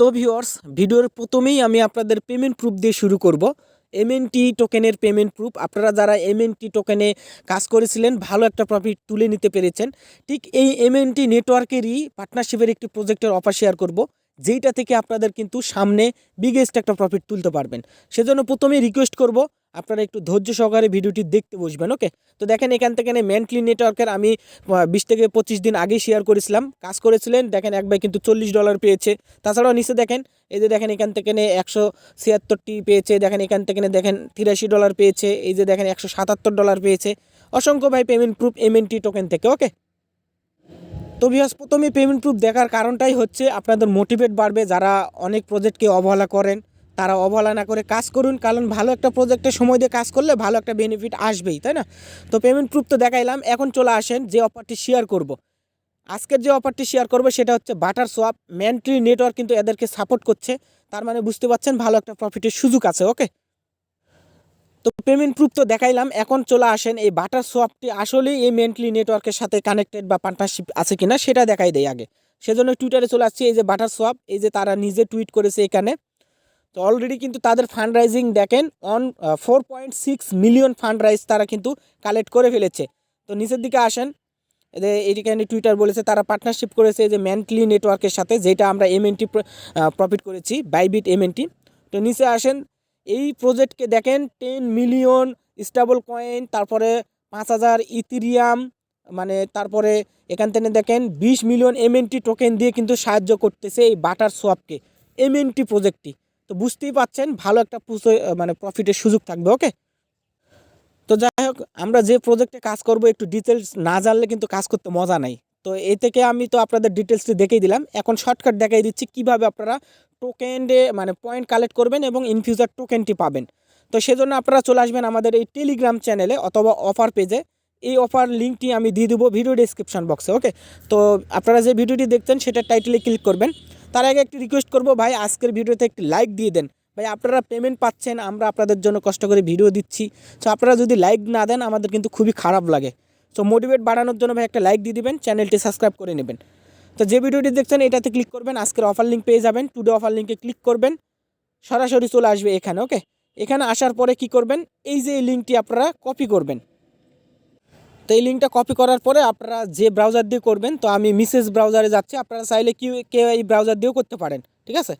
তো ভিওর্স ভিডিওর প্রথমেই আমি আপনাদের পেমেন্ট প্রুফ দিয়ে শুরু করব। এমএনটি টোকেনের পেমেন্ট প্রুফ আপনারা যারা এমএনটি টোকেনে কাজ করেছিলেন, ভালো একটা প্রফিট তুলে নিতে পেরেছেন। ঠিক এই এমএনটি নেটওয়ার্কেরই পার্টনারশিপের একটি প্রজেক্টের অফার শেয়ার করব, যেইটা থেকে আপনাদের কিন্তু সামনে বিগেস্ট একটা প্রফিট তুলতে পারবেন। সেজন্য প্রথমেই রিকোয়েস্ট করব আপনারা একটু ধৈর্য সহকারে ভিডিওটি দেখতে বসবেন, ওকে? তো দেখেন এখান থেকে মেন্টলি নেটওয়ার্কের আমি বিশ থেকে পঁচিশ দিন আগে শেয়ার করেছিলাম। কাজ করেছিলেন, দেখেন এক ভাই কিন্তু চল্লিশ ডলার পেয়েছে। তাছাড়াও নিচে দেখেন, এই যে দেখেন এখান থেকে একশো ছিয়াত্তরটি পেয়েছে, দেখেন এখান থেকে দেখেন তিরাশি ডলার পেয়েছে, এই যে দেখেন একশো সাতাত্তর ডলার পেয়েছে। অসংখ্য ভাই পেমেন্ট প্রুফ এমএনটি টোকেন থেকে, ওকে? তো বিহাস প্রথমে পেমেন্ট প্রুফ দেখার কারণটাই হচ্ছে আপনাদের মোটিভেট বাড়বে যারা অনেক প্রজেক্টকে অবহেলা করেন। তারা অবহেলা না করে কাজ করুন, কারণ ভালো একটা প্রজেক্টে সময় দিয়ে কাজ করলে ভালো একটা বেনিফিট আসবেই, তাই না? তো পেমেন্ট প্রুফ তো দেখাইলাম, এখন চলে আসেন যে অফারটি শেয়ার করব। আজকের যে অফারটি শেয়ার করবে সেটা হচ্ছে বাটার সোয়াপ ম্যান্ট্রি নেটওয়ার্ক কিন্তু এদেরকে সাপোর্ট করছে, তার মানে বুঝতে পারছেন ভালো একটা প্রফিটের সুযোগ আছে ওকে তো পেমেন্ট প্রুফ তো দেখাইলাম, এখন চলে আসেন এই বাটার সোয়াপটি আসলেই এই মেন্টলি নেটওয়ার্কের সাথে কানেক্টেড বা পার্টনারশিপ আছে কিনা সেটা দেখাই দেয় আগে। সেজন্য টুইটারে চলে আসছে, এই যে বাটার সোয়াপ এই যে তারা নিজে টুইট করেছে এখানে। তো অলরেডি কিন্তু তাদের ফান্ড রাইজিং দেখেন on four point six million fund raise তারা কিন্তু কালেক্ট করে ফেলেছে। তো নিচের দিকে আসেন এদের এখানে টুইটার বলেছে, তারা পার্টনারশিপ করেছে যে ম্যান্টলি নেটওয়ার্কের সাথে, যেটা আমরা এমএনটি প্রফিট করেছি বাইবিট এমএনটি তো নিচে আসেন, এই প্রজেক্টকে দেখেন টেন মিলিয়ন স্টাবল কয়েন তারপরে পাঁচ হাজার ইথিরিয়াম মানে তারপরে এখান থেকে দেখেন, বিশ মিলিয়ন এমএনটি টোকেন দিয়ে কিন্তু সাহায্য করতেছে এই বাটার সোয়াপকে এমএনটি প্রজেক্টটি তো বুঝতেই পাচ্ছেন, ভালো একটা মানে প্রফিটের সুযোগ থাকবে ওকে তো যাই হোক, আমরা যে প্রজেক্টে কাজ করব, একটু ডিটেলস না জানলে কিন্তু কাজ করতে মজা নাই। তো এ থেকে আমি তো আপনাদের ডিটেলসটি দেখিয়ে দিলাম। এখন শর্টকাট দেখাই দিচ্ছি কীভাবে আপনারা টোকেনে মানে পয়েন্ট কালেক্ট করবেন এবং ইন ফিউচার টোকেনটি পাবেন। তো সেজন্য আপনারা চলে আসবেন আমাদের এই টেলিগ্রাম চ্যানেলে অথবা অফার পেজে এই অফার লিঙ্কটি আমি দিয়ে দেবো ভিডিও ডিসক্রিপশন বক্সে ওকে তো আপনারা যে ভিডিওটি দেখছেন সেটা টাইটেলে ক্লিক করবেন। তার আগে একটি রিকোয়েস্ট করব, ভাই, আজকের ভিডিওতে একটি লাইক দিয়ে দেন। ভাই, আপনারা পেমেন্ট পাচ্ছেন, আমরা আপনাদের জন্য কষ্ট করে ভিডিও দিচ্ছি। সো আপনারা যদি লাইক না দেন, আমাদের কিন্তু খুবই খারাপ লাগে। সো মোটিভেট বাড়ানোর জন্য ভাই, একটা লাইক দিয়ে দিবেন চ্যানেলটি সাবস্ক্রাইব করে নেবেন। তো যে ভিডিওটি দেখছেন, এটাতে ক্লিক করবেন, আজকের অফার লিঙ্ক পেয়ে যাবেন। টুডে অফার লিঙ্কে ক্লিক করবেন, সরাসরি চলে আসবে এখানে ওকে এখানে আসার পরে কি করবেন? এই যে এই লিঙ্কটি আপনারা কপি করবেন। তো এই লিঙ্কটা কপি করার পরে আপনারা যে ব্রাউজার দিয়ে করবেন, তো আমি মিসেস ব্রাউজারে যাচ্ছি, আপনারা চাইলে কি কেউ এই ব্রাউজার দিয়েও করতে পারেন, ঠিক আছে?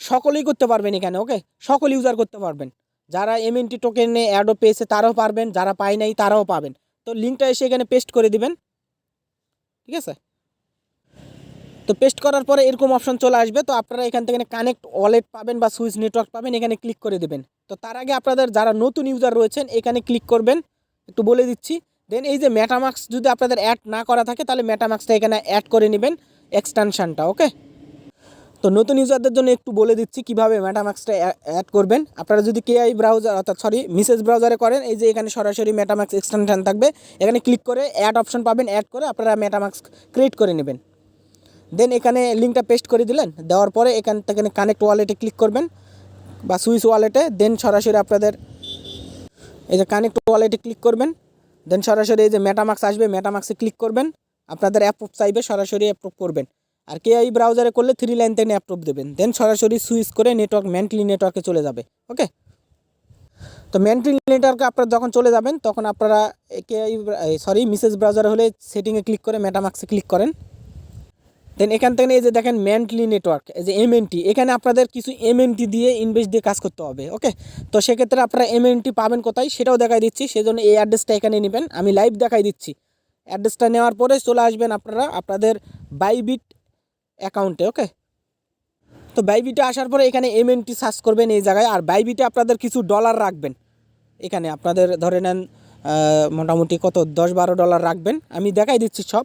সকলেই করতে পারবেন এখানে ওকে সকল ইউজার করতে পারবেন। যারা এমএনটি টোকেনে অ্যাডও পেয়েছে, তারাও পারবেন, যারা পায় নাই, তারাও পাবেন। তো লিঙ্কটা এসে এখানে পেস্ট করে দিবেন, ঠিক আছে? তো পেস্ট করার পরে এরকম অপশন চলে আসবে, তো আপনারা এখান থেকে কানেক্ট ওয়ালেট পাবেন বা সুইচ নেটওয়ার্ক পাবেন, এখানে ক্লিক করে দেবেন। তো তার আগে আপনাদের যারা নতুন ইউজার রয়েছেন, এখানে ক্লিক করবেন, একটু বলে দিচ্ছি। দেন এই যে মেটামাক্স যদি আপনাদের অ্যাড না করা থাকে, তাহলে মেটামাক্সটা এখানে অ্যাড করে নেবেন এক্সটেনশনটা ওকে তো নতুন ইউজারদের জন্য একটু বলে দিচ্ছি কীভাবে মেটামাক্সটা অ্যাড করবেন। আপনারা যদি কেআই ব্রাউজার অর্থাৎ সরি মিসেস ব্রাউজারে করেন, এই যে এখানে সরাসরি মেটামাক্স এক্সটেনশন থাকবে, এখানে ক্লিক করে অ্যাড অপশন পাবেন অ্যাড করে আপনারা মেটামাক্স ক্রিয়েট করে নেবেন। দেন এখানে লিঙ্কটা পেস্ট করে দিলেন, দেওয়ার পরে এখান থেকে কানেক্ট ওয়ালেটে ক্লিক করবেন, বা সুইচ ওয়ালেটে দেন সরাসরি আপনাদের এই যে কানেক্ট ওয়ালেটে ক্লিক করবেন। দেন সরাসরি এই যে মেটামাক্স আসবে মেটামাক্সে ক্লিক করবেন। আপনাদের অ্যাপ্রুভ চাইবে, সরাসরি অ্যাপ্রুভ করবেন। আর কে এই ব্রাউজারে করলে থ্রি লাইন থেকে অ্যাপ্রুভ দেবেন। দেন সরাসরি সুইচ করে নেটওয়ার্ক মেন্টলি নেটওয়ার্কে চলে যাবে ওকে তো মেন্টলি নেটওয়ার্কে আপনারা যখন চলে যাবেন, তখন আপনারা কে সরি মিসেস ব্রাউজার হলে সেটিংয়ে ক্লিক করে মেটামাক্সে ক্লিক করেন। দেন এখান থেকে এই যে দেখেন মেন্টলি নেটওয়ার্ক এই যে এমএনটি এখানে আপনাদের কিছু এমএনটি দিয়ে ইনভেস্ট দিয়ে কাজ করতে হবে ওকে তো সেক্ষেত্রে আপনারা এমএনটি পাবেন কোথায় সেটাও দেখাই দিচ্ছি, সেজন্য এই অ্যাড্রেসটা এখানে নেবেন, আমি লাইভ দেখাই দিচ্ছি। অ্যাড্রেসটা নেওয়ার পরে চলে আসবেন আপনারা, আপনাদের বাইবিট অ্যাকাউন্টে ওকে তো বাইবিটে আসার পরে এখানে এমএনটি সার্চ করবেন এই জায়গায়, আর বাইবিটে আপনাদের কিছু ডলার রাখবেন। এখানে আপনাদের ধরে নেন মোটামুটি কত? দশ বারো ডলার রাখবেন, আমি দেখাই দিচ্ছি সব।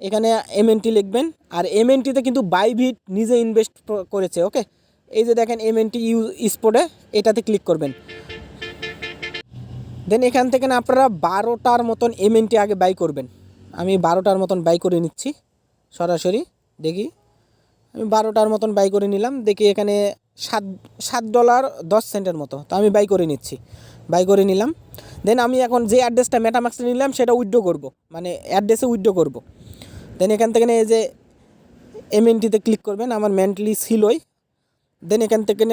এখানে এমএনটি লিখবেন, আর এমএনটিতে কিন্তু বাইভিট নিজে ইনভেস্ট করেছে ওকে এই যে দেখেন এমএনটি ইউ স্পোর্টে এটাতে ক্লিক করবেন। দেন এখান থেকে না আপনারা বারোটার মতন এমএনটি আগে বাই করবেন। আমি বারোটার মতন বাই করে নিচ্ছি, সরাসরি, দেখি। আমি বারোটার মতন বাই করে নিলাম, দেখি এখানে সাত সাত ডলার দশ সেন্টের মতো, তো আমি বাই করে নিচ্ছি বাই করে নিলাম। দেন আমি এখন যে অ্যাড্রেসটা মেটামাক্সে নিলাম, সেটা উইড্রো করব মানে অ্যাড্রেসে উইড্রো করব। দেন এখান থেকে এই যে এমএনটিতে ক্লিক করবেন, আমার মেন্টালি ছিলই দেন এখান থেকে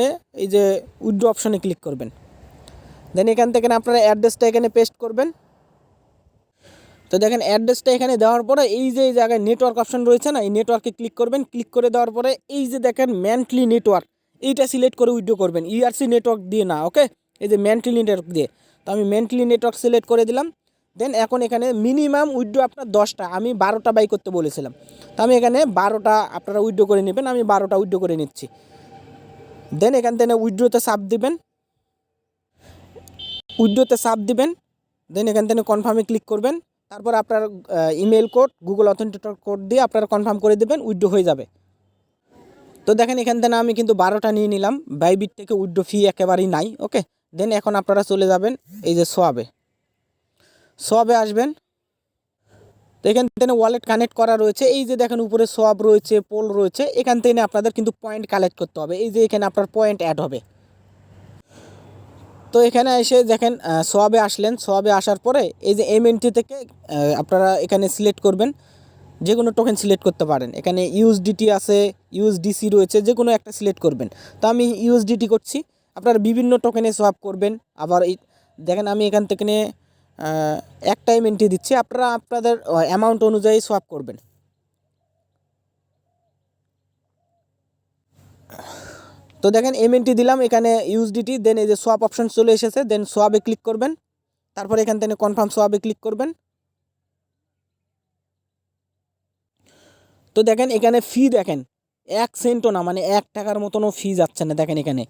এই যে উইড্রো অপশনে ক্লিক করবেন। দেন এখান থেকে আপনারা অ্যাড্রেসটা এখানে পেস্ট করবেন। তো দেখেন অ্যাড্রেসটা এখানে দেওয়ার পরে এই যে এই জায়গায় নেটওয়ার্ক অপশন রয়েছে না, এই নেটওয়ার্কে ক্লিক করবেন। ক্লিক করে দেওয়ার পরে এই যে দেখেন ম্যান্টলি নেটওয়ার্ক এইটা সিলেক্ট করে উইড্রো করবেন। ইআরসি নেটওয়ার্ক দিয়ে না ওকে এই যে ম্যান্টলি নেটওয়ার্ক দিয়ে। তো আমি ম্যান্টলি নেটওয়ার্ক সিলেক্ট করে দিলাম। দেন এখন এখানে মিনিমাম উইড্রো আপনার দশটা, আমি বারোটা বাই করতে বলেছিলাম। তো আমি এখানে বারোটা আপনারা উইড্রো করে নেবেন, আমি বারোটা উইড্রো করে নিচ্ছি। দেন এখান থেকে উইড্রোতে সাপ দিবেন। উইড্রোতে সাপ দিবেন। দেন এখান থেকে কনফার্মে ক্লিক করবেন। তারপর আপনার email code Google authenticator code দিয়ে আপনারা কনফার্ম করে দেবেন, উইড্রো হয়ে যাবে। তো দেখেন এখান থেকে আমি কিন্তু বারোটা নিয়ে নিলাম। বাইবিট থেকে উইড্রো ফি একেবারেই নাই ওকে দেন এখন আপনারা চলে যাবেন এই যে সোয়াবে। সোয়াবে আসবেন। তো এখান থেকে ওয়ালেট কানেক্ট করা রয়েছে। এই যে দেখেন উপরে সব রয়েছে পোল রয়েছে, এখান থেকে আপনাদের কিন্তু পয়েন্ট কালেক্ট করতে হবে। এই যে এখানে আপনার পয়েন্ট অ্যাড হবে। তো এখানে এসে দেখেন সোয়াবে আসলেন। সোয়াবে আসার পরে এই যে এমএনটি থেকে আপনারা এখানে সিলেক্ট করবেন। যে কোনো টোকেন সিলেক্ট করতে পারেন। এখানে ইউএসডিটি আছে ইউএসডিসি রয়েছে যে কোনো একটা সিলেক্ট করবেন। তো আমি ইউএসডিটি করছি। আপনারা বিভিন্ন টোকেনে সোয়াপ করবেন। আবার দেখেন আমি এখান থেকে নিয়ে, আহ, একটা এমএনটি দিচ্ছি। আপনারা আপনাদের অ্যামাউন্ট অনুযায়ী সোয়াপ করবেন। তো দেখেন এমএনটি দিলাম এখানে ইউএসডিটি দেন এই যে সোয়াপ অপশন চলে এসেছে দেন সোয়াবে ক্লিক করবেন। তারপরে এখান থেকে কনফার্ম সোয়াবে ক্লিক করবেন। তো দেখেন এখানে ফি দেখেন এক সেন্টও না মানে এক টাকার মতনও ফি যাচ্ছে না দেখেন এখানে।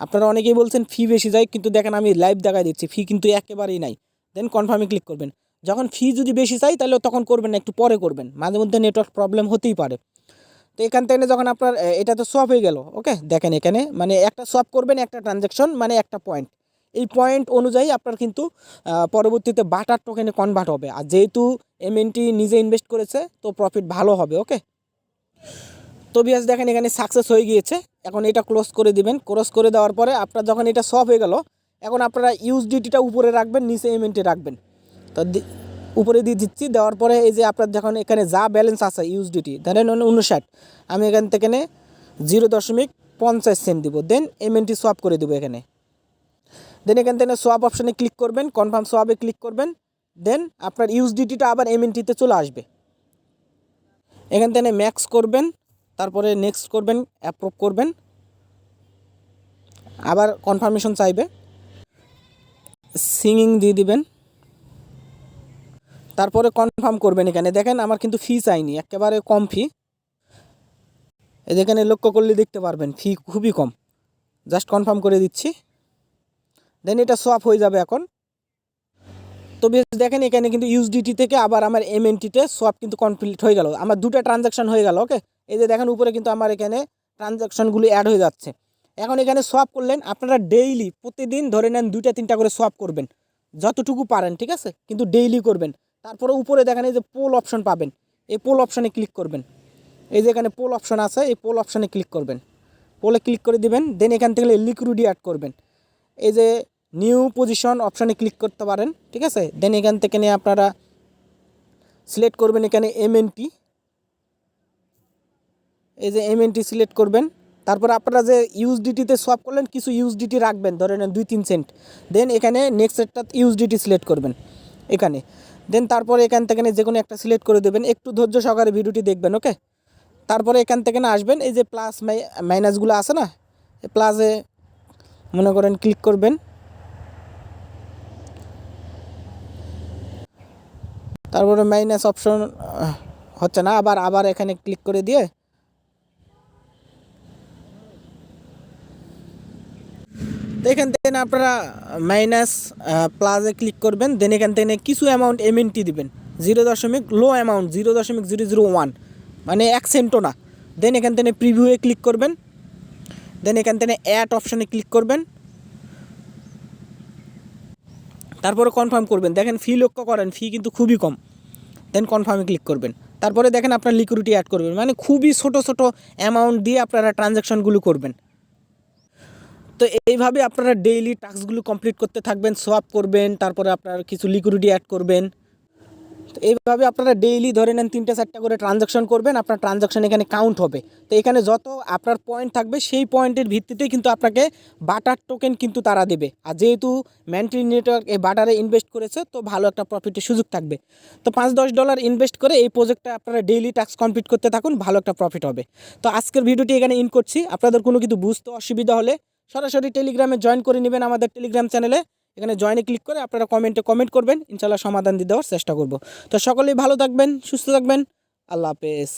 আপনারা অনেকেই বলছেন ফি বেশি যায় কিন্তু দেখেন আমি লাইভ দেখাই দিচ্ছি ফি কিন্তু একেবারেই নাই। দেন কনফার্মে ক্লিক করবেন। যখন ফি যদি বেশি চাই, তাহলে তখন করবেন না, একটু পরে করবেন। মাঝে মধ্যে নেটওয়ার্ক প্রবলেম হতেই পারে। তো এখান থেকে যখন আপনার এটা তো সোয়াপ হয়ে গেল ওকে দেখেন এখানে মানে একটা সোয়াপ করবেন, একটা ট্রানজ্যাকশন মানে একটা পয়েন্ট এই পয়েন্ট অনুযায়ী আপনার কিন্তু পরবর্তীতে বাটার টোকেনে কনভার্ট হবে। আর যেহেতু এমএনটি নিজে ইনভেস্ট করেছে, তো প্রফিট ভালো হবে ওকে তো বিয়াস দেখেন এখানে সাকসেস হয়ে গিয়েছে। এখন এটা ক্লোজ করে দিবেন। ক্লোজ করে দেওয়ার পরে আপনার যখন এটা সফ হয়ে গেল এখন আপনারা ইউএসডিটিটা উপরে রাখবেন, নিচে এমএনটি রাখবেন। তো উপরে দিয়ে দিচ্ছি, দেওয়ার পরে এই যে আপনার যখন এখানে যা ব্যালেন্স আছে ইউএসডিটি ধরেন উনষাট, আমি এখান থেকে জিরো দশমিক পঞ্চাশ সেন্ট দিব দেন এমএনটি সোয়াপ করে দেবো এখানে। দেন এখান থেকে সোয়াপ অপশানে ক্লিক করবেন কনফার্ম সোয়াবে ক্লিক করবেন দেন আপনার ইউএসডিটিটা আবার এমএনটিতে চলে আসবে। এখান থেকে ম্যাক্স করবেন, তারপরে নেক্সট করবেন অ্যাপ্রুভ করবেন। আবার কনফার্মেশন চাইবে। সিঙ্গিং দিয়ে দিবেন। তারপরে কনফার্ম করবেন এখানে। দেখেন আমার কিন্তু ফি চাইনি, একেবারে কম ফি এই যেখানে লক্ষ্য করলে দেখতে পারবেন ফি খুবই কম। জাস্ট কনফার্ম করে দিচ্ছি। দেন এটা সোয়াপ হয়ে যাবে এখন। তো বেশ, দেখেন এখানে কিন্তু ইউএসডিটি থেকে আবার আমার এমএনটিতে সোয়াপ কিন্তু কমপ্লিট হয়ে গেল। আমার দুটো ট্রানজাকশন হয়ে গেল ওকে এই যে দেখেন, উপরে কিন্তু আমার এখানে ট্রানজাকশনগুলি অ্যাড হয়ে যাচ্ছে। এখন এখানে সোয়াপ করলেন, আপনারা ডেইলি প্রতিদিন ধরে নেন দুইটা, তিনটা করে সোয়াপ করবেন। যতটুকু পারেন, ঠিক আছে? কিন্তু ডেইলি করবেন। তারপরে উপরে দেখেন এই যে পোল অপশন পাবেন। এই পোল অপশনে ক্লিক করবেন। এই যে এখানে পোল অপশন আছে, এই পোল অপশনে ক্লিক করবেন। পোলে ক্লিক করে দিবেন দেন এখান থেকে লিকুইডি অ্যাড করবেন। এই যে নিউ পজিশন অপশানে ক্লিক করতে পারেন, ঠিক আছে? দেন এখান থেকে নিয়ে আপনারা সিলেক্ট করবেন এখানে এমএনটি এই যে এমএনটি সিলেক্ট করবেন। তারপর আপনারা যে ইউএসডিটিতে সোয়াপ করলেন, কিছু ইউএসডিটি রাখবেন, ধরে নেন দুই, তিন সেন্ট দেন এখানে নেক্সট একটা ইউএসডিটি সিলেক্ট করবেন, এখানে। দেন তারপরে এখান থেকে যে কোনো একটা সিলেক্ট করে দেবেন, একটু ধৈর্য সহকারে ভিডিওটি দেখবেন ওকে তারপরে এখান থেকে না আসবেন, এই যে প্লাস মাইনাসগুলো আছে না প্লাসে মনে করেন ক্লিক করবেন। তারপরে মাইনাস অপশন হচ্ছে না, আবার আবার এখানে ক্লিক করে দিয়ে তো এখান থেকে আপনারা মাইনাস প্লাসে ক্লিক করবেন দেন এখান থেকে কিছু অ্যামাউন্ট এমএনটি দিবেন। জিরো দশমিক লো অ্যামাউন্ট জিরো দশমিক জিরো জিরো ওয়ান মানে এক সেন্টও না। দেন এখান থেকে প্রিভিউয়ে ক্লিক করবেন। দেন এখান থেকে অ্যাড অপশানে ক্লিক করবেন। তারপরে কনফার্ম করবেন। দেখেন ফি লক্ষ্য করেন ফি কিন্তু খুবই কম। দেন কনফার্মে ক্লিক করবেন। তারপরে দেখেন আপনার লিকুইডিটি অ্যাড করবেন। মানে খুবই ছোট ছোট অ্যামাউন্ট দিয়ে আপনারা ট্রানজ্যাকশনগুলো করবেন। তো এইভাবে আপনারা ডেইলি টাস্কগুলো কমপ্লিট করতে থাকবেন সোয়াপ করবেন, তারপরে আপনার কিছু লিকুইডিটি অ্যাড করবেন। তো এইভাবে আপনারা ডেইলি ধরে নেন তিনটে, চারটা করে ট্রানজাকশন করবেন, আপনার ট্রানজাকশন এখানে কাউন্ট হবে। তো এখানে যত আপনার পয়েন্ট থাকবে, সেই পয়েন্টের ভিত্তিতে কিন্তু আপনাকে বাটার টোকেন কিন্তু তারা দেবে। আর যেহেতু ম্যান্ট্রি নেটওয়ার্ক এই বাটারে ইনভেস্ট করেছে, তো ভালো একটা প্রফিটের সুযোগ থাকবে। তো পাঁচ, দশ ডলার ইনভেস্ট করে এই প্রজেক্টটা আপনারা ডেইলি টাস্ক কমপ্লিট করতে থাকুন, ভালো একটা প্রফিট হবে। তো আজকের ভিডিওটি এখানে ইন করছি। আপনাদের কোনো কিছু বুঝতে অসুবিধা হলে সরাসরি টেলিগ্রামে জয়েন করে নেবেন আমাদের টেলিগ্রাম চ্যানেলে। এখানে জয়েনে ক্লিক করে আপনারা কমেন্টে কমেন্ট করবেন। ইনশাল্লাহ সমাধান দিয়ে দেওয়ার চেষ্টা করব। তো সকলেই ভালো থাকবেন, সুস্থ থাকবেন। আল্লাহ হাফেজ।